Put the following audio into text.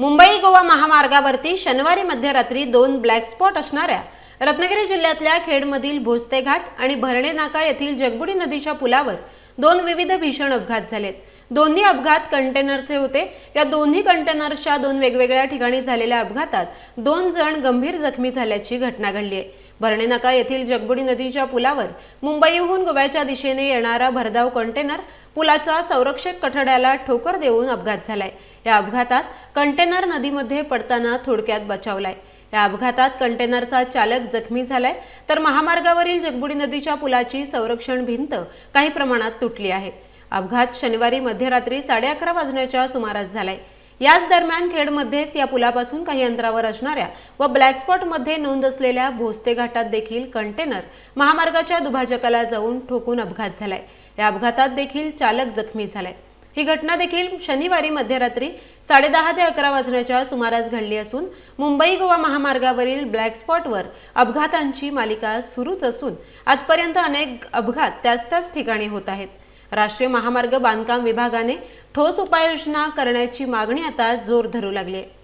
मुंबई गोवा महामार्गावरती शनिवारी मध्यरात्री दोन ब्लॅक स्पॉट असणाऱ्या रत्नागिरी जिल्ह्यातल्या खेडमधील भोसते घाट आणि भरणे नाका येथील जगबुडी नदीच्या पुलावर दोन विविध भीषण अपघात झालेत. दोन्ही अपघात कंटेनरचे होते. या दोन्ही कंटेनर्सच्या दोन वेगवेगळ्या ठिकाणी झालेल्या अपघातात दोन जण गंभीर जखमी झाल्याची घटना घडली आहे. भरणे नाका येथील जगबुडी नदीच्या पुलावर मुंबईहून गोव्याच्या दिशेने येणारा भरधाव कंटेनर पुलाच्या संरक्षक कठड्याला ठोकर देऊन अपघात झालाय. या अपघातात कंटेनर नदीमध्ये पडताना थोडक्यात बचावलाय. या अपघातात कंटेनरचा चालक जखमी झालाय. तर महामार्गावरील जगबुडी नदीच्या पुलाची संरक्षण भिंत काही प्रमाणात तुटली आहे. अपघात शनिवारी मध्यरात्री साडे अकरा वाजण्याच्या सुमारास झालाय. याच दरम्यान खेडमध्येच या पुलापासून काही अंतरावर असणाऱ्या व ब्लॅक स्पॉटमध्ये नोंद असलेल्या भोसते घाटात देखील कंटेनर महामार्गाच्या दुभाजकाला जाऊन ठोकून अपघात झालाय. या अपघातात देखील चालक जखमी झालाय. ही घटना देखील शनिवारी मध्यरात्री साडेदहा ते अकरा वाजण्याच्या सुमारास घडली असून मुंबई गोवा महामार्गावरील ब्लॅक स्पॉटवर अपघातांची मालिका सुरूच असून आजपर्यंत अनेक अपघात त्याच त्याच ठिकाणी होत आहेत. राष्ट्रीय महामार्ग बांधकाम विभागाने ठोस उपाययोजना करण्याची मागणी आता जोर धरू लागली आहे.